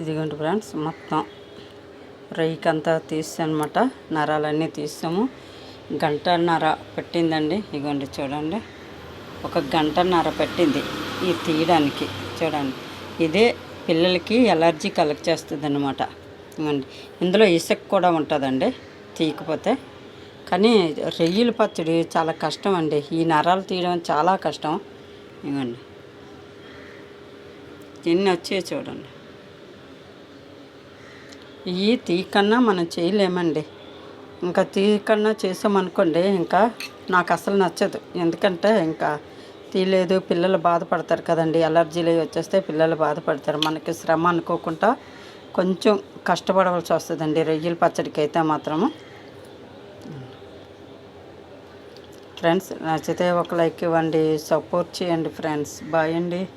ఇదిగోండి ఫ్రెండ్స్ మొత్తం రైకంతా తీసానమాట. నరాలన్నీ తీసాము. గంటన్నర పెట్టిందండి. ఇదిగోండి చూడండి. ఒక గంటన్నర పెట్టింది ఇది తీయడానికి. చూడండి. ఇదే పిల్లలకి ఎలర్జీ కలెక్ట్ చేస్తుంది అనమాట ఇదిగోండి. ఇందులో ఇసుక కూడా ఉంటుందండి తీయకపోతే. కానీ రొయ్యల పచ్చడి చాలా కష్టం అండి. ఈ నరాలు తీయడం చాలా కష్టం. ఇవ్వండి ఎన్ని వచ్చాయి చూడండి. ఈ తీకన్నా మనం చేయలేమండి. ఇంకా తీకన్నా చేసామనుకోండి ఇంకా నాకు అసలు నచ్చదు. ఎందుకంటే ఇంకా తీయలేదు పిల్లలు బాధపడతారు కదండి. అలర్జీలు అవి వచ్చేస్తే పిల్లలు బాధపడతారు. మనకి శ్రమ అనుకోకుండా కొంచెం కష్టపడవలసి వస్తుందండి. రొయ్యల పచ్చడికి అయితే మాత్రము. ఫ్రెండ్స్ నచ్చితే ఒక లైక్ ఇవ్వండి. సపోర్ట్ చేయండి ఫ్రెండ్స్. బాయ్ అండి.